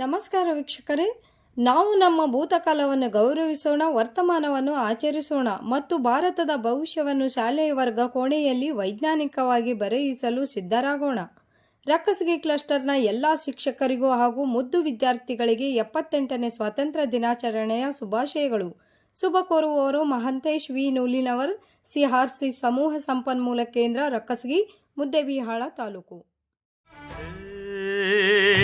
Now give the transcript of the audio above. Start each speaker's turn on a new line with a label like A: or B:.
A: ನಮಸ್ಕಾರ ವೀಕ್ಷಕರೇ. ನಾವು ನಮ್ಮ ಭೂತಕಾಲವನ್ನು ಗೌರವಿಸೋಣ, ವರ್ತಮಾನವನ್ನು ಆಚರಿಸೋಣ ಮತ್ತು ಭಾರತದ ಭವಿಷ್ಯವನ್ನು ಶಾಲೆಯ ವರ್ಗ ಕೋಣೆಯಲ್ಲಿ ವೈಜ್ಞಾನಿಕವಾಗಿ ಬರೆಯಿಸಲು ಸಿದ್ಧರಾಗೋಣ. ರಕ್ಕಸ್ಗಿ ಕ್ಲಸ್ಟರ್ನ ಎಲ್ಲ ಶಿಕ್ಷಕರಿಗೂ ಹಾಗೂ ಮುದ್ದು ವಿದ್ಯಾರ್ಥಿಗಳಿಗೆ ಎಪ್ಪತ್ತೆಂಟನೇ ಸ್ವಾತಂತ್ರ್ಯ ದಿನಾಚರಣೆಯ ಶುಭಾಶಯಗಳು. ಶುಭ ಕೋರುವವರು ಮಹಂತೇಶ್ ವಿ. ನೂಲಿನವರ್ ಸಿಆರ್ಸಿ ಸಮೂಹ ಸಂಪನ್ಮೂಲ ಕೇಂದ್ರ ರಕ್ಕಸ್ಗಿ, ಮುದ್ದೆಬಿಹಾಳ ತಾಲೂಕು.